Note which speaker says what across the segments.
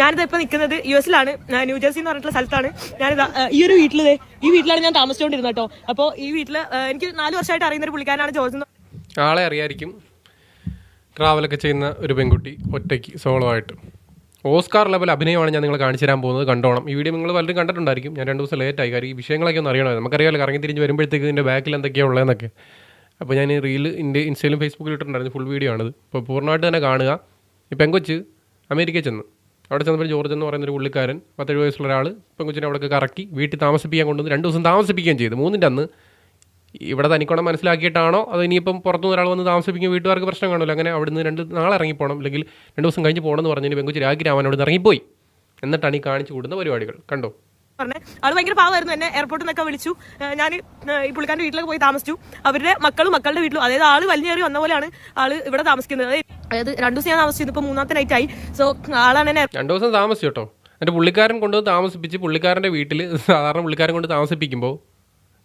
Speaker 1: ഞാനിത് ഇപ്പൊ നിൽക്കുന്നത് യു എസിലാണ് ന്യൂജേഴ്സി എന്ന് പറഞ്ഞിട്ടുള്ള സ്ഥലത്താണ്. ഞാനിതാ ഈ ഒരു വീട്ടിൽ ഈ വീട്ടിലാണ് ഞാൻ താമസിച്ചുകൊണ്ടിരുന്നത് കേട്ടോ. അപ്പോൾ ഈ വീട്ടിൽ എനിക്ക് നാല് വർഷമായിട്ട് അറിയുന്ന ഒരു പുള്ളിക്കാരനാണ് എന്ന്
Speaker 2: ആളെ അറിയായിരിക്കും. ട്രാവലൊക്കെ ചെയ്യുന്ന ഒരു പെൺകുട്ടി ഒറ്റയ്ക്ക് സോളോ ആയിട്ട് ഓസ്കാർ ലെവൽ അഭിനയമാണ് ഞാൻ നിങ്ങളെ കാണിച്ചു തരാൻ പോകുന്നത് കണ്ടോണം. ഈ വീഡിയോ നിങ്ങൾ പലരും കണ്ടിട്ടുണ്ടായിരിക്കും. ഞാൻ രണ്ട് ദിവസം ലേറ്റ് ആയി. കാര്യം ഈ വിഷയങ്ങളൊക്കെ ഒന്ന് അറിയണമല്ലോ നമുക്കറിയാമല്ലോ കറങ്ങി തിരിഞ്ഞ് വരുമ്പോഴത്തേക്ക് ഇതിന്റെ ബാക്കിൽ എന്തൊക്കെയാണ് ഉള്ളതെന്നൊക്കെ. അപ്പോൾ ഞാൻ ഈ റീൽ എന്റെ ഇൻസ്റ്റയിലും ഫേസ്ബുക്കിലും ഇട്ടിട്ടുണ്ടായിരുന്നു ഫുൾ വീഡിയോ ആണിത്. അപ്പോൾ പൂർണമായിട്ട് തന്നെ കാണുക. ഈ പെങ്കൊച്ച് അമേരിക്കയിൽ ചെന്ന്. അവിടെ ചെന്നപ്പോൾ ജോർജ് എന്ന് പറയുന്ന ഒരു പുള്ളിക്കാരൻ പത്തേഴ് വയസ്സുള്ള ഒരാൾ പെങ്കുച്ചിനെ അവിടെ കറക്കി വീട്ടിൽ താമസിപ്പിക്കാൻ കൊണ്ടുവന്ന് രണ്ട് ദിവസം താമസിപ്പിക്കുകയും ചെയ്തു. മൂന്നിന്റെ അന്ന് ഇവിടെ തനിക്കോണം മനസ്സിലാക്കിയിട്ടാണോ അത് ഇനിയിപ്പം പുറത്തുനിന്ന് ഒരാൾ വന്ന് താമസിപ്പിക്കും വീട്ടുകാർക്ക് പ്രശ്നം കാണുമല്ലോ? അങ്ങനെ അവിടുന്ന് രണ്ട് നാളെ ഇറങ്ങിപ്പോണം അല്ലെങ്കിൽ രണ്ട് ദിവസം കഴിഞ്ഞ് പോകണമെന്ന് പറഞ്ഞതിന് പെങ്കുച്ചി രാഗിരാമൻ അവിടെ അവിടെ ഇറങ്ങിപ്പോയി. എന്നിട്ടാണ് ഈ കാണിച്ചു കൂടുന്ന പരിപാടികൾ. കണ്ടോ?
Speaker 1: പറഞ്ഞേ. ആൾ ഭയങ്കര പാവമായിരുന്നു എന്നെ എയർപോർട്ടിൽ നിന്നൊക്കെ വിളിച്ചു. ഞാൻ ഈ പുള്ളിക്കാരന്റെ വീട്ടിലൊക്കെ പോയി താമസിച്ചു. അവരുടെ മക്കളും മക്കളുടെ വീട്ടിലും അതായത് ആൾ വലിഞ്ഞേറി വന്ന പോലെയാണ് ആൾ ഇവിടെ താമസിക്കുന്നത്. അതായത് രണ്ടു ദിവസം ഞാൻ താമസിച്ചു ഇപ്പൊ മൂന്നാമത്തെ നൈറ്റ് ആയി. സോ ആളാണ് എന്നെ
Speaker 2: രണ്ടു ദിവസം താമസിച്ചു കേട്ടോ. എന്റെ പുള്ളിക്കാരൻ കൊണ്ടുവന്ന് താമസിപ്പിച്ച് പുള്ളിക്കാരന്റെ വീട്ടിൽ സാധാരണ പുള്ളിക്കാരൻ കൊണ്ട് താമസിപ്പിക്കുമ്പോൾ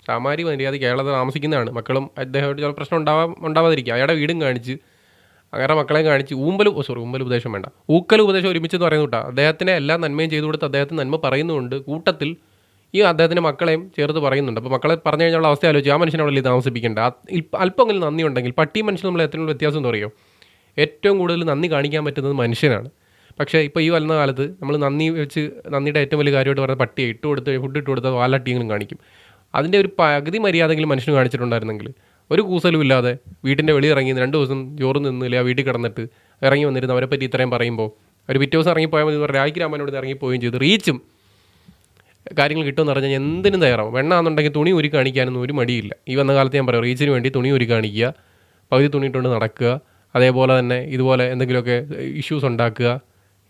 Speaker 2: സാമാരി മര്യാദ കേരളത്തിൽ താമസിക്കുന്നതാണ്. മക്കളും അദ്ദേഹമായിട്ട് ചില പ്രശ്നം ഉണ്ടാവാ ഉണ്ടാവാതിരിക്കുക. അയാളുടെ വീടും കാണിച്ച് അങ്ങനെ മക്കളെ കാണിച്ച് ഊമ്പൽ സോറി ഊമ്പൽ ഉപദേശം വേണ്ട. ഊക്കൽ ഉപദേശം ഒരുമിച്ച് എന്ന് പറയുന്നു കേട്ടോ. അദ്ദേഹത്തിന് എല്ലാ നന്മയും ചെയ്തു കൊടുത്ത് അദ്ദേഹത്തിന് നന്മ പറയുന്നുണ്ട് കൂട്ടത്തിൽ ഈ അദ്ദേഹത്തിന്റെ മക്കളെയും ചേർത്ത് പറയുന്നുണ്ട്. അപ്പോൾ മക്കളെ പറഞ്ഞു കഴിഞ്ഞാൽ അവസ്ഥ ആലോചിച്ച് ആ മനുഷ്യനെ അവിടെ താമസിപ്പിക്കേണ്ട. അല്പമെങ്കിലും നന്ദി ഉണ്ടെങ്കിൽ പട്ടി മനുഷ്യൻ നമ്മൾ എത്രയുള്ള വ്യത്യാസം എന്ന് പറയുമോ ഏറ്റവും കൂടുതൽ നന്ദി കാണിക്കാൻ പറ്റുന്നത് മനുഷ്യനാണ്. പക്ഷേ ഇപ്പോൾ ഈ വരുന്ന കാലത്ത് നമ്മൾ നന്ദി വെച്ച് നന്ദിയുടെ ഏറ്റവും വലിയ കാര്യമായിട്ട് പറഞ്ഞ പട്ടിയെ ഇട്ട് കൊടുത്ത് ഫുഡ് ഇട്ട് കൊടുത്ത് വാലട്ടിയെങ്കിലും കാണിക്കും. അതിന്റെ ഒരു പകുതി മര്യാദയെങ്കിലും മനുഷ്യന് കാണിച്ചിട്ടുണ്ടായിരുന്നെങ്കിൽ ഒരു കൂസലും ഇല്ലാതെ വീട്ടിന്റെ വെളി ഇറങ്ങി രണ്ട് ദിവസം ചോറ് നിന്നില്ല വീട്ടിൽ കിടന്നിട്ട് ഇറങ്ങി വന്നിരുന്നു അവരെ പറ്റി ഇത്രയും പറയുമ്പോൾ ഒരു പിറ്റേ ദിവസം ഇറങ്ങിപ്പോയാൽ മതി രാഖി രാമനോട് ഇറങ്ങിപ്പോവുകയും ചെയ്തു. റീച്ചും കാര്യങ്ങൾ കിട്ടുമെന്ന് പറഞ്ഞാൽ എന്തിനും തയ്യാറാവും. വെണ്ണാന്നുണ്ടെങ്കിൽ തുണി ഉരി കാണിക്കാനൊന്നും ഒരു മടിയില്ല. ഈ വന്ന കാലത്ത് ഞാൻ പറയാം റീച്ചിന് വേണ്ടി തുണി ഉരി കാണിക്കുക പകുതി തുണി ഇട്ടുകൊണ്ട് നടക്കുക അതേപോലെ തന്നെ ഇതുപോലെ എന്തെങ്കിലുമൊക്കെ ഇഷ്യൂസ് ഉണ്ടാക്കുക.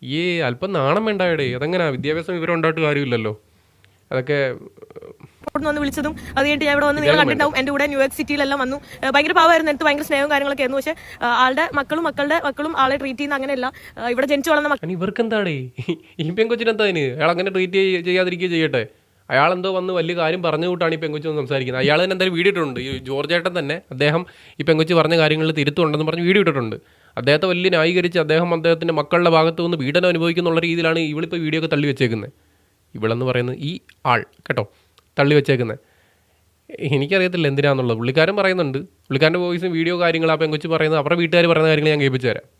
Speaker 2: ഈ അല്പം നാണം വേണ്ടായടേ അതെങ്ങനെ? വിദ്യാഭ്യാസം വിവരം ഉണ്ടായിട്ട് കാര്യമില്ലല്ലോ. അതൊക്കെ
Speaker 1: എയർപോർട്ടിൽ വന്ന് വിളിച്ചതും അത് കഴിഞ്ഞിട്ട് ഞാൻ ഇവിടെ വന്ന് നിങ്ങൾ കണ്ടിട്ടുണ്ടാവും. എന്റെ കൂടെ ന്യൂയോർക്ക് സിറ്റിയിലെല്ലാം വന്നു. ഭയങ്കര പാവമായിരുന്നു എനിക്ക് ഭയങ്കര സ്നേഹവും കാര്യങ്ങളൊക്കെ ആയിരുന്നു. പക്ഷെ ആളുടെ മക്കളും മക്കളുടെ മക്കളും ആളെ ട്രീറ്റ് ചെയ്യുന്ന അങ്ങനെയല്ല. ഇവിടെ ജനിച്ചു വളർന്ന മക്കൾ
Speaker 2: ഇവർക്ക് എന്താണ് ഈ പെങ്കൊച്ചിന് എന്താ അയാൾ അങ്ങനെ ട്രീറ്റ് ചെയ്യാതിരിക്കുകയോ ചെയ്യട്ടെ? അയാൾ എന്തോ വന്ന് വലിയ കാര്യം പറഞ്ഞു കൂട്ടാണ് ഈ പെങ്കൊച്ചു ഒന്ന് സംസാരിക്കുന്നത്. അയാൾ തന്നെ എന്തായാലും വീഡിയോ ഇട്ടിട്ടുണ്ട്. ഈ ജോർജ് ഏട്ടൻ തന്നെ അദ്ദേഹം ഈ പെങ്കൊച്ച് പറഞ്ഞ കാര്യങ്ങളിൽ തിരുത്തുണ്ടെന്ന് പറഞ്ഞ് വീഡിയോ ഇട്ടിട്ടുണ്ട്. അദ്ദേഹത്തെ വലിയ ന്യായീകരിച്ച് അദ്ദേഹം അദ്ദേഹത്തിന്റെ മക്കളുടെ ഭാഗത്ത് നിന്ന് പീഡനം അനുഭവിക്കുന്നുള്ള രീതിയിലാണ് ഇവളിപ്പോൾ വീഡിയോ ഒക്കെ തള്ളി വെച്ചേക്കുന്നത് ഇവളെന്ന് പറയുന്നത് ഈ ആൾ. കേട്ടോ? തള്ളി വെച്ചേക്കുന്നത്. എനിക്കറിയത്തില്ല എന്തിനാണെന്നുള്ളത് പുള്ളിക്കാരൻ പറയുന്നുണ്ട്. പുള്ളിക്കാരന്റെ വോയിസും വീഡിയോ കാര്യങ്ങൾ ആ പെങ്കൊച്ച് പറയുന്നത്. അവരുടെ വീട്ടുകാർ പറയുന്ന കാര്യങ്ങൾ ഞാൻ കേൾപ്പിച്ചു തരാം.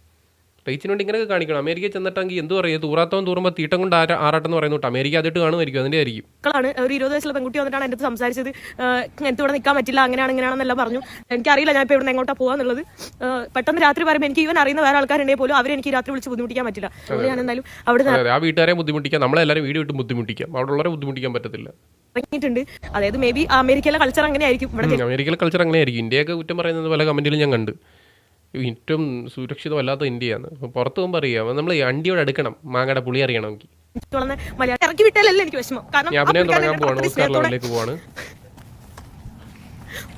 Speaker 2: റീച്ചിന് വേണ്ടി ഇങ്ങനെയൊക്കെ കാണിക്കണം. അമേരിക്കയിൽ ചെന്നിട്ടെങ്കിൽ എന്ത് പറയുക തൂറാത്തവൻ തൂറുമ്പോൾ തീട്ടം കൊണ്ട് ആറാട്ടം എന്ന് പറയുന്നു അമേരിക്ക അതിട്ട് കാണുമായിരിക്കും. അതിന്റെ ആയിരിക്കും.
Speaker 1: മക്കളാണ്. ഒരു ഇരുപത് വയസ്സുള്ള പെൺകുട്ടി വന്നിട്ടാണ് എന്റെ സംസാരിച്ചത്. എനിക്ക് ഇവിടെ നിൽക്കാൻ പറ്റില്ല. അങ്ങനെയാണ് ഇങ്ങനെയാണെന്നെല്ലാം പറഞ്ഞു. എനിക്കറിയില്ല ഞാൻ ഇപ്പോൾ ഇവിടെ എങ്ങോട്ടാ പോകാന്നുള്ളത് പെട്ടെന്ന് രാത്രി പറയുമ്പോൾ എനിക്ക് ഇവൻ അറിയുന്ന വേറെ ആൾക്കാരുണ്ടെങ്കിൽ പോലും അവരെ എനിക്ക് രാത്രി വിളിച്ച് ബുദ്ധിമുട്ടിക്കാൻ പറ്റില്ല. അതുകൊണ്ട് ഞാൻ എന്തായാലും അവിടെ
Speaker 2: ആ വീട്ടുകാരെ ബുദ്ധിമുട്ടിക്കാം. നമ്മളെല്ലാവരും വീട് വിട്ട് ബുദ്ധിമുട്ടിക്കാം. അവിടെ ഉള്ളവരെ ബുദ്ധിമുട്ടിക്കാൻ പറ്റത്തില്ല.
Speaker 1: അതായത് മേ ബി അമേരിക്കയിലെ കൾച്ചർ അങ്ങനെയായിരിക്കും. ഇവിടെ
Speaker 2: അമേരിക്കയിലെ കൾച്ചർ അങ്ങനെയായിരിക്കും. ഇന്ത്യയൊക്കെ കുറ്റം പറയുന്നത് പല കമന്റിലും ഞാൻ കണ്ട്. ഏറ്റവും സുരക്ഷിതമല്ലാത്ത ഇന്ത്യയാണ്. പുറത്തു പോകുമ്പോൾ അറിയാം. നമ്മൾ അണ്ടിയോട് അടുക്കണം. മാങ്ങയുടെ പുളി അറിയണമെങ്കിൽ.
Speaker 1: ഇറക്കി വിട്ടാലല്ലേ എനിക്ക് വിഷമം.
Speaker 2: ഞാൻ അഭിനയം തുടങ്ങാൻ പോവാണ്. ഓസ്കാർ ലെവലിലേക്ക് പോവാണ്.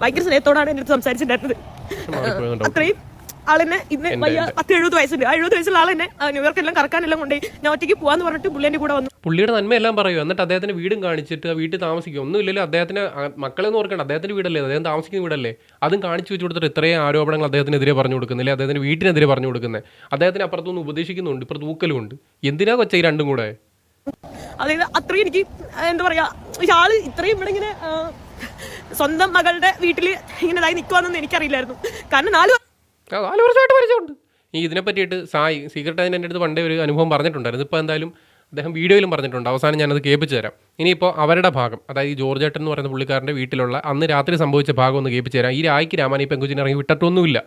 Speaker 1: ഭയങ്കര സ്നേഹത്തോടാണ് എന്റെ അടുത്ത് സംസാരിച്ചിട്ടുണ്ടായിരുന്നത് അത്രയും ആളെന്നെ ഇന്ന് വയ്യ പത്ത് എഴുപത് വയസ്സുണ്ട്. ആ എഴുപത് വയസ്സുള്ള ആളെന്നെ ന്യൂയോർക്കെല്ലാം കറക്കാനെല്ലാം കൊണ്ടുപോയി. ഞാൻ ഒറ്റയ്ക്ക് പോവാന്ന് പറഞ്ഞിട്ട് പുള്ളിന്റെ കൂടെ വന്നു.
Speaker 2: പുള്ളിയുടെ നന്മയെല്ലാം പറയും. എന്നിട്ട് അദ്ദേഹത്തിന് വീടും കാണിച്ചിട്ട് ആ വീട്ടിൽ താമസിക്കും. ഒന്നുമില്ലല്ലോ അദ്ദേഹത്തിന് മക്കളെന്ന് മക്കളെ അദ്ദേഹത്തിന്റെ അദ്ദേഹത്തിന്റെ വീടല്ലേ? അദ്ദേഹം താമസിക്കുന്ന വീടല്ലേ? അതും കാണിച്ചു വെച്ച് കൊടുത്തിട്ട് ഇത്രയും ആരോപണങ്ങൾ അദ്ദേഹത്തിനെതിരെ പറഞ്ഞു കൊടുക്കുന്നില്ല? അദ്ദേഹത്തിന്റെ വീട്ടിനെതിരെ പറഞ്ഞു കൊടുക്കുന്നത് അദ്ദേഹത്തിന് അപ്പുറത്തുനിന്ന് ഉപദേശിക്കുന്നുണ്ട്. ഇപ്പുറത്ത് ഊക്കലുമുണ്ട്. എന്തിനാ കൊച്ച ഈ രണ്ടും കൂടെ?
Speaker 1: അതായത് അത്രയും എനിക്ക് എന്താ പറയാ ആൾ ഇത്രയും ഇവിടെ ഇങ്ങനെ സ്വന്തം മകളുടെ വീട്ടിൽ ഇങ്ങനെ ഇതായി നിൽക്കുവാന്നൊന്നും എനിക്കറിയില്ലായിരുന്നു. കാരണം നാല്
Speaker 2: നാല് വർഷമായിട്ട് പരിചയമുണ്ട്. ഈ ഇതിനെ പറ്റിയിട്ട് സായി സീക്രട്ട് അതിന്റെ എന്റെ അടുത്ത് പണ്ടേ ഒരു അനുഭവം പറഞ്ഞിട്ടുണ്ടായിരുന്നു. ഇപ്പോൾ എന്തായാലും അദ്ദേഹം വീഡിയോയിലും പറഞ്ഞിട്ടുണ്ട്. അവസാനം ഞാനത് കേൾപ്പിച്ചു തരാം. ഇനിയിപ്പോൾ അവരുടെ ഭാഗം അതായത് ഈ ജോർജ് എന്ന് പറയുന്ന പുള്ളിക്കാരന്റെ വീട്ടിലുള്ള അന്ന് രാത്രി സംഭവിച്ച ഭാഗം ഒന്ന് കേൾപ്പിച്ചു തരാം. ഈ രായ്ക്ക് രാമാനി പെങ്കുച്ചിനെ ഇറങ്ങി വിട്ടിട്ടൊന്നുമില്ല.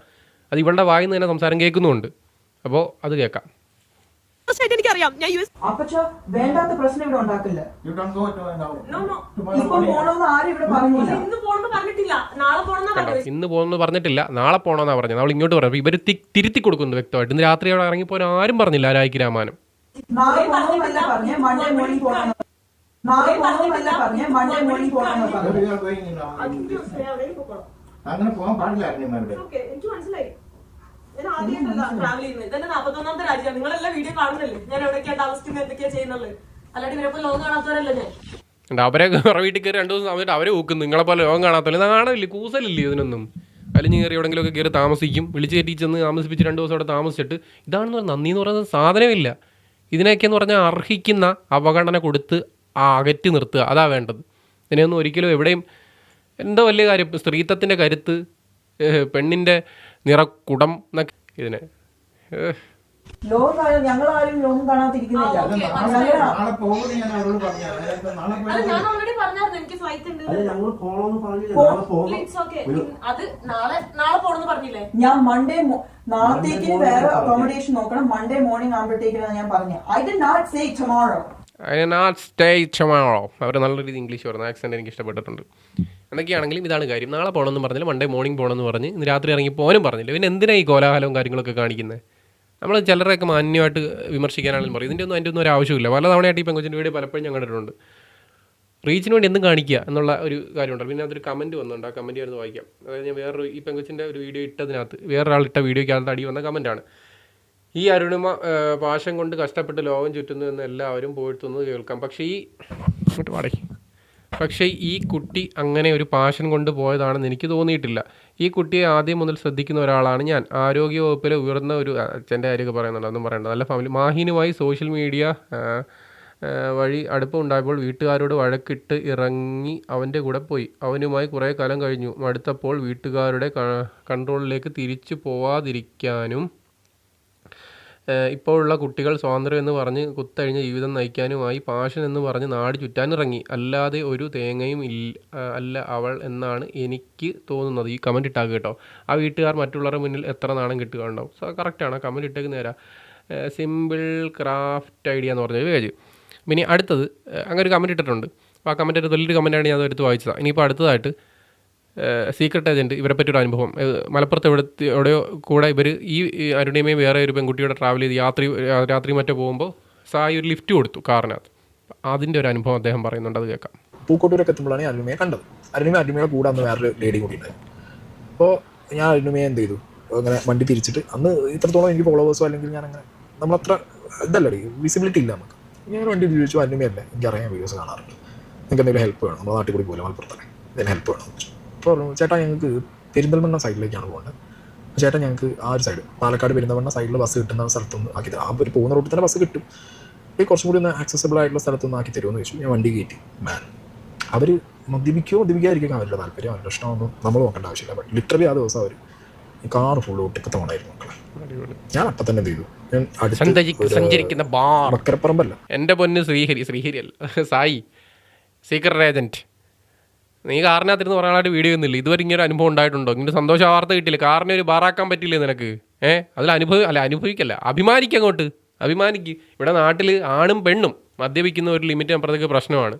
Speaker 2: അത് ഇവളുടെ വായിൽ നിന്ന് തന്നെ സംസാരം കേൾക്കുന്നുണ്ട് അപ്പോൾ അത് കേൾക്കാം.
Speaker 1: എനിക്കറിയാം. ഞാൻ യു എസ്
Speaker 3: അപ്പച്ച വേണ്ടാത്ത പ്രശ്നം ഇവിടെ ഉണ്ടാക്കില്ല.
Speaker 1: ഇന്ന് പോണെന്ന് പറഞ്ഞിട്ടില്ല. നാളെ പോണെന്നാ
Speaker 2: ഇന്ന് പറഞ്ഞിട്ടില്ല. നാളെ പോകണമെന്നാണ് പറഞ്ഞത്. അവൾ ഇങ്ങോട്ട് പറഞ്ഞു. ഇവർ തിരുത്തി കൊടുക്കുന്നു വ്യക്തമായിട്ട്. ഇന്ന് രാത്രി അവിടെ ഇറങ്ങിപ്പോ ആരും പറഞ്ഞില്ല ആ രായ്ക്ക് രാമാനം.
Speaker 3: നാളെ പറഞ്ഞേ പോകണം പറഞ്ഞേ. പോകണം
Speaker 4: now? അങ്ങനെ പോകാൻ പാടില്ലായിരുന്നു
Speaker 1: എനിക്ക് മനസ്സിലായി. ഞാൻ ആദ്യമായിട്ടല്ല ട്രാവൽ ചെയ്യുന്നത്. ഇതെന്നെ നാപ്പത്തൊന്നാമത്തെ രാജ്യമാണ്. നിങ്ങളെല്ലാം വീഡിയോ കാണുന്നില്ലേ? ഞാൻ എവിടെയൊക്കെയാ താമസിക്കുന്നത് എന്തൊക്കെയാ ചെയ്യുന്നത്? അല്ലാണ്ട് ഇവരെ ലോകം കാണാത്തവരല്ല ഞാൻ?
Speaker 2: അവരെ വീട്ടിൽ കയറി രണ്ടു ദിവസം താമസിച്ചിട്ട് അവരെ ഊക്കുന്നു നിങ്ങളെ പോലെ ലോകം കാണാത്തല്ലേ കാണില്ല കൂസലില്ലേ ഇതിനൊന്നും? അല്ലെങ്കിൽ കയറി ഒക്കെ കയറി താമസിക്കും. വിളിച്ചു കയറ്റി ചെന്ന് താമസിപ്പിച്ച് രണ്ട് ദിവസം അവിടെ താമസിച്ചിട്ട് ഇതാണെന്ന് പറഞ്ഞാൽ നന്ദി എന്ന് പറയുന്നത് സാധനമില്ല. ഇതിനെയൊക്കെ എന്ന് പറഞ്ഞാൽ അർഹിക്കുന്ന അവഗണന കൊടുത്ത് അകറ്റി നിർത്തുക. അതാ വേണ്ടത്. ഇതിനെയൊന്നും ഒരിക്കലും എവിടെയും എന്തോ വലിയ കാര്യം സ്ത്രീത്വത്തിന്റെ കരുത്ത് പെണ്ണിന്റെ നിറക്കുടം എന്നൊക്കെ ഇതിനെ
Speaker 3: കാണാൻ ഞങ്ങളാരും ലോകം കാണാതിരിക്കുന്നില്ല.
Speaker 4: നാളെ പോകുന്നത് ഞാൻ അവരോട് പറഞ്ഞു നാളെ
Speaker 1: ഞാൻ ഓൾറെഡി പറഞ്ഞായിരുന്നു. എനിക്ക് ഫ്ലൈറ്റ് ഉണ്ട്.
Speaker 5: അല്ല ഞങ്ങൾ പോണോന്ന് പറഞ്ഞില്ല? നാളെ പോകും.
Speaker 1: ഇറ്റ്സ് ഓക്കെ അത് നാളെ നാളെ പോണെന്ന് പറഞ്ഞില്ലേ?
Speaker 3: ഞാൻ മൺഡേ നാളത്തേക്ക് വേറെ അക്കോമഡേഷൻ നോക്കണം. മൺഡേ മോർണിംഗ് ആകുമ്പോഴത്തേക്കാണ് ഞാൻ പറഞ്ഞത് I'd not say tomorrow
Speaker 2: I not stay tomorrow അവർ നല്ല രീതി ഇംഗ്ലീഷ് പറഞ്ഞ. ആക്സെന്റ് എനിക്ക് ഇഷ്ടപ്പെട്ടിട്ടുണ്ട്. എന്തൊക്കെയാണെങ്കിലും ഇതാണ് കാര്യം. നാളെ പോകണമെന്ന് പറഞ്ഞില്ല. മൺഡേ മോർണിംഗ് പോകണമെന്ന് പറഞ്ഞ് ഇന്ന് രാത്രി ഇറങ്ങി പോകാനും പറഞ്ഞില്ല. പിന്നെ എന്തിനാണ് ഈ കോലാഹലവും കാര്യങ്ങളൊക്കെ കാണിക്കുന്നത് നമ്മൾ ചിലരെയൊക്കെ മാന്യമായിട്ട് വിമർശിക്കാനാണെങ്കിലും പറയും. ഇതിന്റെ ഒന്നും അതിന്റെ ഒന്നും ഒരു ആവശ്യമില്ല പല തവണയായിട്ട് ഈ പെങ്കൊച്ചിന്റെ വീഡിയോ പലപ്പോഴും ഞാൻ കണ്ടിട്ടുണ്ട്. റീച്ചിന് വേണ്ടി എന്തും കാണിക്കുക എന്നുള്ള ഒരു കാര്യമുണ്ട് പിന്നെ അതൊരു കമന്റ് വന്നുണ്ട് ആ കമന്റ് ആയിരുന്നു വായിക്കാം. അതായത് ഞാൻ വേറൊരു ഈ പെങ്കൊച്ചിന്റെ ഒരു വീഡിയോ ഇട്ടതിനകത്ത് വേറൊരാൾ ഇട്ട വീഡിയോയ്ക്കകത്ത് അടി വന്ന കമന്റാണ്. ഈ അരുണിമ പാശം കൊണ്ട് കഷ്ടപ്പെട്ട് ലോകം ചുറ്റുന്നു എന്ന് എല്ലാവരും പോയിട്ടുന്നത് കേൾക്കാം. പക്ഷേ ഈ വാടകി പക്ഷേ ഈ കുട്ടി അങ്ങനെ ഒരു പാഷൻ കൊണ്ട് പോയതാണെന്ന് എനിക്ക് തോന്നിയിട്ടില്ല. ഈ കുട്ടിയെ ആദ്യം മുതൽ ശ്രദ്ധിക്കുന്ന ഒരാളാണ് ഞാൻ. ആരോഗ്യവകുപ്പിലെ ഉയർന്ന ഒരു അച്ഛന്റെ കാര്യമൊക്കെ പറയുന്നുണ്ട്. ഒന്നും പറയണ്ട. നല്ല ഫാമിലി മാഹിനുമായി സോഷ്യൽ മീഡിയ വഴി അടുപ്പമുണ്ടായപ്പോൾ വീട്ടുകാരോട് വഴക്കിട്ട് ഇറങ്ങി അവന്റെ കൂടെ പോയി. അവനുമായി കുറേ കാലം കഴിഞ്ഞു. മടുത്തപ്പോൾ വീട്ടുകാരുടെ കൺട്രോളിലേക്ക് തിരിച്ചു പോവാതിരിക്കാനും ഇപ്പോഴുള്ള കുട്ടികൾ സ്വാതന്ത്ര്യം എന്ന് പറഞ്ഞ് കുത്തഴിഞ്ഞ ജീവിതം നയിക്കാനുമായി പാഷൻ എന്ന് പറഞ്ഞ് നാട് ചുറ്റാനിറങ്ങി. അല്ലാതെ ഒരു തേങ്ങയും ഇല്ല അല്ല അവൾ എന്നാണ് എനിക്ക് തോന്നുന്നത്. ഈ കമന്റ് ഇട്ടാൽ കേട്ടോ. ആ വീട്ടുകാർ മറ്റുള്ളവരുടെ മുന്നിൽ എത്ര നാണം കിട്ടുക സോ കറക്റ്റാണ് കമന്റ് ഇട്ടേക്ക് നേരാ. സിമ്പിൾ ക്രാഫ്റ്റ് ഐഡിയ എന്ന് പറഞ്ഞ പേജ് പിന്നെ അടുത്തത് അങ്ങനെ ഒരു കമന്റ് ഇട്ടിട്ടുണ്ട്. അപ്പോൾ ആ കമന്റ് ഒരു വലിയൊരു കമന്റാണ് ഞാൻ അത് എടുത്ത് വായിച്ചതാണ് ഇനിയിപ്പോൾ അടുത്തതായിട്ട് സീക്രട്ട് ഏജന്റ് ഇവരെ പറ്റിയൊരു അനുഭവം. മലപ്പുറത്ത് എവിടെ എവിടെയോ കൂടെ ഇവർ ഈ അരുണിമയും വേറെ ഒരു പെൺകുട്ടിയുടെ ട്രാവൽ ചെയ്ത് യാത്രി രാത്രി മറ്റോ പോകുമ്പോൾ സായി ഒരു ലിഫ്റ്റ് കൊടുത്തു കാറിനകത്ത്. അതിന്റെ ഒരു അനുഭവം അദ്ദേഹം പറയുന്നുണ്ട് അത് കേൾക്കാം.
Speaker 6: പൂക്കോട്ടൂരൊക്കെ എത്തുമ്പോഴാണ് അരുണിമയെ കണ്ടത്. അരുണിമ അരുണിമയുടെ കൂടെ അന്ന് വേറൊരു ലേഡി കൂടി ഉണ്ടായിരുന്നു. അപ്പോൾ ഞാൻ അരുണിമയെ എന്ത് ചെയ്തു? അങ്ങനെ വണ്ടി തിരിച്ചിട്ട് അന്ന് ഇത്രത്തോളം എനിക്ക് ഫോളോവേഴ്സോ അല്ലെങ്കിൽ ഞാൻ അങ്ങനെ നമ്മളത്ര ഇതല്ലേ വിസിബിലിറ്റി ഇല്ല നമുക്ക്. ഞാൻ വണ്ടി തിരിച്ചു അരുണിമയല്ലേ? എനിക്കറിയാം വീഡിയോസ് കാണാറുണ്ട്. നിങ്ങൾക്ക് എന്തെങ്കിലും ഹെൽപ്പ് വേണം? നമ്മുടെ നാട്ടിൽ കൂടി പോലെ മലപ്പുറത്തല്ലേ എന്തെങ്കിലും ഹെൽപ്പ് വേണം? പറഞ്ഞു ചേട്ടാ ഞങ്ങൾക്ക് പെരിന്തൽമണ്ണ സൈഡിലേക്കാണ് പോകുന്നത് ചേട്ടാ ഞങ്ങൾക്ക് ആ ഒരു സൈഡ് പാലക്കാട് പെരിന്തൽമണ്ണ സൈഡിൽ ബസ് കിട്ടുന്ന സ്ഥലത്തൊന്ന് ആക്കി തരും. ആ ഒരു പോകുന്ന റൂട്ടിൽ തന്നെ ബസ് കിട്ടും. ഈ കുറച്ചും കൂടി ഒന്ന് ആക്സസബിൾ ആയിട്ടുള്ള സ്ഥലത്തൊന്ന് ആക്കി തരുമെന്ന് ചോദിച്ചു. ഞാൻ വണ്ടി കയറ്റി. മാൻ അവർ മദ്യപിക്കുകയോ മദ്യപിക്കാതിരിക്കും അവരുടെ താല്പര്യം അവരുടെ ഇഷ്ടമൊന്നും നമ്മൾ നോക്കേണ്ട ആവശ്യമില്ല. ബട്ട് ലിറ്ററലി ആ ദിവസം അവർ കാർ ഫുൾ ഒട്ടിക്കത്തെ ഓണായിരുന്നു മക്കളെ. ഞാൻ അപ്പം തന്നെ ചെയ്തു?
Speaker 2: സഞ്ചരിക്കുന്ന ബാർ
Speaker 6: മക്കരപ്പറമ്പല്ല.
Speaker 2: എന്റെ പൊന്ന് ശ്രീഹരി ശ്രീഹരി അല്ല. സായി സീക്രട്ട് ഏജന്റ് നീ കാറിനകത്തിരുന്ന് പറയാനായിട്ട് വീഡിയോ ഒന്നുമില്ല ഇതുവരെ ഇങ്ങനെ ഒരു അനുഭവം ഉണ്ടായിട്ടുണ്ടോ? ഇങ്ങനെ സന്തോഷ വാർത്ത കിട്ടില്ല കാറിനെ ഒരു ബാറാക്കാൻ പറ്റില്ലേ നിനക്ക്? ഏ? അതിൽ അനുഭവം അല്ല അനുഭവിക്കല്ല. അഭിമാനിക്കുക അങ്ങോട്ട്. അഭിമാനിക്ക്. ഇവിടെ നാട്ടിൽ ആണും പെണ്ണും മദ്യപിക്കുന്ന ഒരു ലിമിറ്റ് അപ്പുറത്തേക്ക് പ്രശ്നമാണ്.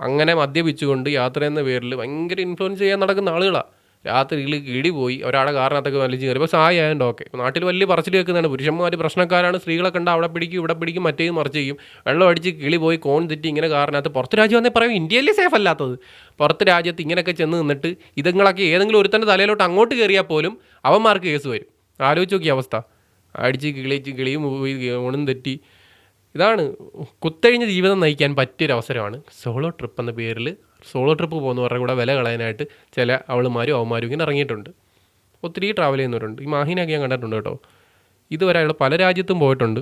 Speaker 2: അങ്ങനെ മദ്യപിച്ചുകൊണ്ട് യാത്ര എന്ന പേരിൽ ഭയങ്കര ഇൻഫ്ലുവൻസ് ചെയ്യാൻ നടക്കുന്ന ആളുകളാണ് രാത്രിയിൽ കിടി പോയി ഒരാളെ കാറിനകത്തൊക്കെ വലിച്ചു കയറി. ഇപ്പോൾ സഹായി ആയതുകൊണ്ട് ഓക്കെ നാട്ടിൽ വലിയ പറച്ചിൽ വെക്കുന്നതാണ് പുരുഷന്മാർ പ്രശ്നക്കാരാണ്. സ്ത്രീകളെ കണ്ട അവിടെ പിടിക്കും ഇവിടെ പിടിക്കും മറ്റേയും മറിച്ച് ചെയ്യും. വെള്ളം അടിച്ച് കിളി പോയി കോൺ തെറ്റി ഇങ്ങനെ കാറിനകത്ത് പുറത്ത് രാജ്യം വന്നേ പറയും ഇന്ത്യയിലെ സേഫ് അല്ലാത്തത്. പുറത്ത് രാജ്യത്ത് ഇങ്ങനെയൊക്കെ ചെന്ന് നിന്നിട്ട് ഇതുങ്ങളൊക്കെ ഏതെങ്കിലും ഒരുത്തന്റെ തലയിലോട്ട് അങ്ങോട്ട് കയറിയാൽ പോലും അവന്മാർക്ക് കേസ് വരും. ആലോചിച്ച് നോക്കിയ അവസ്ഥ. അടിച്ച് കിളിച്ച് കിളിയും പോയി ഓണും തെറ്റി. ഇതാണ് കുത്തഴിഞ്ഞ ജീവിതം നയിക്കാൻ പറ്റിയൊരു അവസരമാണ് സോളോ ട്രിപ്പ് എന്ന പേരിൽ സോളോ ട്രിപ്പ് പോകുന്നവരുടെ കൂടെ വില കളയാനായിട്ട് ചില അവളുമാരും അവന്മാരും ഇങ്ങനെ ഇറങ്ങിയിട്ടുണ്ട്. ഒത്തിരി ട്രാവൽ ചെയ്യുന്നവരുണ്ട്. ഈ മാഹിനൊക്കെ ഞാൻ കണ്ടിട്ടുണ്ട് കേട്ടോ. ഇതുവരെ അയാൾ പല രാജ്യത്തും പോയിട്ടുണ്ട്.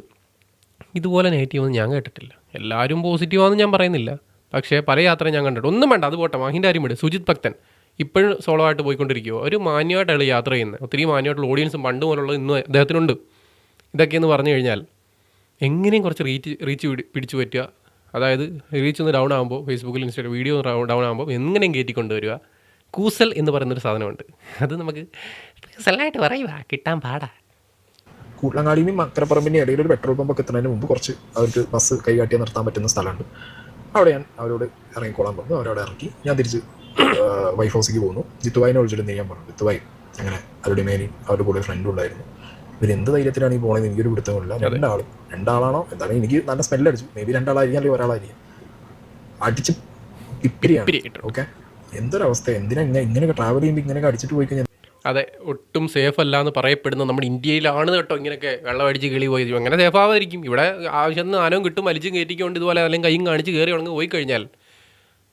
Speaker 2: ഇതുപോലെ നെഗറ്റീവൊന്നും ഞാൻ കേട്ടിട്ടില്ല. എല്ലാവരും പോസിറ്റീവാണെന്ന് ഞാൻ പറയുന്നില്ല. പക്ഷേ പല യാത്രയും ഞാൻ കണ്ടിട്ടുണ്ട്. ഒന്നും വേണ്ട അത് പോട്ടെ. മാഹിന്റെ കാര്യം വിട്. സുജിത് ഭക്തൻ. ഇപ്പോഴും സോളോ ആയിട്ട് പോയിക്കൊണ്ടിരിക്കുമോ ഒരു മാന്യമായിട്ടാണ് യാത്ര ചെയ്യുന്നത്. ഒത്തിരി മാന്യമായിട്ടുള്ള ഓഡിയൻസും പണ്ട് പോലുള്ള ഇന്ന് അദ്ദേഹത്തിനുണ്ട്. ഇതൊക്കെയെന്ന് പറഞ്ഞു കഴിഞ്ഞാൽ എങ്ങനെയും കുറച്ച് റീച്ച് റീച്ച് പിടിച്ചു പറ്റുക. അതായത് റീച്ച് ഒന്ന് ഡൗൺ ആകുമ്പോൾ ഫേസ്ബുക്കിൽ ഇൻസ്റ്റാഗ്രാം വീഡിയോ ഒന്ന് ഡൗൺ ആകുമ്പോൾ എങ്ങനെയും കയറ്റി കൊണ്ടുവരിക. കൂസൽ എന്ന് പറയുന്നൊരു സാധനമുണ്ട്. അത് നമുക്ക് പേഴ്സണലായിട്ട് പറയുക കിട്ടാൻ പാടാ.
Speaker 6: കൂട്ടങ്ങാടിയും മക്കരപ്പറമ്പിന്റെ ഇടയിൽ ഒരു പെട്രോൾ പമ്പൊക്കെ എത്തുന്നതിന് മുമ്പ് കുറച്ച് അവർക്ക് ബസ് കൈകാട്ടിയാൽ നിർത്താൻ പറ്റുന്ന സ്ഥലമുണ്ട്. അവിടെ ഞാൻ അവരോട് ഇറങ്ങിക്കോളാൻ പറഞ്ഞു. അവരോട് ഇറക്കി. ഞാൻ തിരിച്ച് വൈഫ് ഹൗസിലേക്ക് പോകുന്നു. ജിത്തുവായിനെ വിളിച്ചിട്ട് ഞാൻ പറഞ്ഞു? ജിത്തുവായി അങ്ങനെ അവരുടെ മേനി അവരുടെ കൂടെ ഫ്രണ്ടും ഉണ്ടായിരുന്നു. ഇവർ എന്ത് ധൈര്യത്തിലാണ് ഈ പോണത് എനിക്കൊരു പിടുത്തമില്ല രണ്ടാൾ. രണ്ടാളാണോ? എന്താണ് എനിക്ക് നല്ല സ്മെല്ലടിച്ചു. മേ ബി രണ്ടാളായിരിക്കും അല്ലെങ്കിൽ ഒരാളായിരിക്കും. അടിച്ച് പിപ്പിരിയാണ്. ഓക്കെ എന്തൊരവസ്ഥ എന്തിനാ ഇങ്ങനെ ഇങ്ങനെയൊക്കെ ട്രാവൽ ചെയ്യുമ്പോൾ ഇങ്ങനെയൊക്കെ അടിച്ചിട്ട് പോയി കഴിഞ്ഞാൽ
Speaker 2: അതെ ഒട്ടും സേഫ് അല്ല എന്ന് പറയപ്പെടുന്ന നമ്മുടെ ഇന്ത്യയിലാണ് കേട്ടോ ഇങ്ങനെയൊക്കെ വെള്ളം അടിച്ച് കിളി പോയി അങ്ങനെ സേഫ് ആവാതിരിക്കും. ഇവിടെ ആവശ്യം ആനവും കിട്ടും വലിച്ചും കയറ്റിക്കൊണ്ട് ഇതുപോലെ അല്ലെങ്കിൽ കൈയും കാണിച്ച് കയറി ഉണങ്ങി പോയി കഴിഞ്ഞാൽ.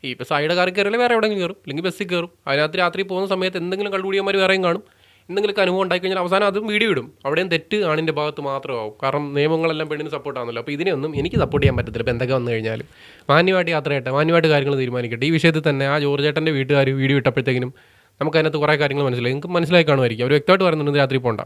Speaker 2: ഈ ഇപ്പോൾ സൈഡ് കാറിൽ കയറിയാൽ വേറെ എവിടെയെങ്കിലും കയറും അല്ലെങ്കിൽ ബസ്സിൽ കയറും അതിനകത്ത് രാത്രി പോകുന്ന സമയത്ത് എന്തെങ്കിലും കള്ളുകൂടിയന്മാർ വേറെയും കാണും. എന്തെങ്കിലുമൊക്കെ അനുഭവം ഉണ്ടായി കഴിഞ്ഞാൽ അവസാനം അതും വീഡിയോ ഇടും. അവിടെയും തെറ്റ് ആണിന്റെ ഭാഗത്ത് മാത്രമാവും കാരണം നിയമങ്ങളെല്ലാം പെണ്ണിന് സപ്പോർട്ടാണല്ലോ അപ്പോൾ ഇതിനെയൊന്നും എനിക്ക് സപ്പോർട്ട് ചെയ്യാൻ പറ്റത്തില്ല. ഇപ്പോൾ എന്തൊക്കെ വന്നു കഴിഞ്ഞാലും മാന്യമായിട്ട് യാത്ര ചെയ്യട്ടെ മാന്യമായിട്ട് കാര്യങ്ങൾ തീരുമാനിക്കട്ടെ. ഈ വിഷയത്തിൽ തന്നെ ആ ജോർജ് ചേട്ടന്റെ വീട്ടുകാർ വീഡിയോ ഇട്ടപ്പോഴത്തേക്കിനും നമുക്ക് അതിനകത്ത് കുറേ കാര്യങ്ങൾ മനസ്സിലായി. നിങ്ങൾക്ക് മനസ്സിലായി കാണുമായിരിക്കും. അവർ വ്യക്തമായിട്ട് പറയുന്നുണ്ട് രാത്രി പോകണ്ട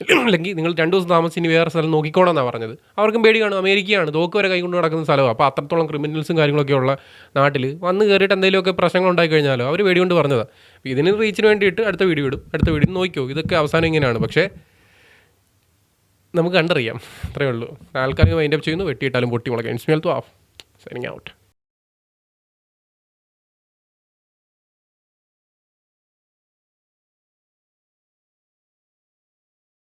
Speaker 2: അല്ലെങ്കിൽ നിങ്ങൾ രണ്ട് ദിവസം താമസിച്ച് വേറെ സ്ഥലം നോക്കിക്കോണമെന്നാണ് പറഞ്ഞത്. അവർക്കും പേടി കാണും അമേരിക്കയാണ്. തോക്ക് വരെ കൈകൊണ്ട് നടക്കുന്ന സ്ഥലമാണ് അപ്പോൾ അത്രത്തോളം ക്രിമിനൽസും കാര്യങ്ങളൊക്കെ ഉള്ള നാട്ടിൽ വന്ന് കയറിയിട്ട് എന്തെങ്കിലുമൊക്കെ പ്രശ്നങ്ങൾ ഉണ്ടായി കഴിഞ്ഞാലോ അവർ വേടി കൊണ്ട് പറഞ്ഞതാണ് ഇതിന് റീച്ചിന് വേണ്ടിയിട്ട് അടുത്ത വീഡിയോ ഇടും. അടുത്ത വീഡിയോ നോക്കിയോ ഇതൊക്കെ അവസാനം ഇങ്ങനെയാണ്. പക്ഷേ നമുക്ക് കണ്ടറിയാം. അത്രയേ ഉള്ളൂ. ആൾക്കാർക്ക് മൈൻഡപ്പ് ചെയ്യുന്നു. വെട്ടിയിട്ടാലും പൊട്ടി മുളക്കാം ഇൻസ്മെൽ ടു ഓഫ് സൈനിങ് ഔട്ട്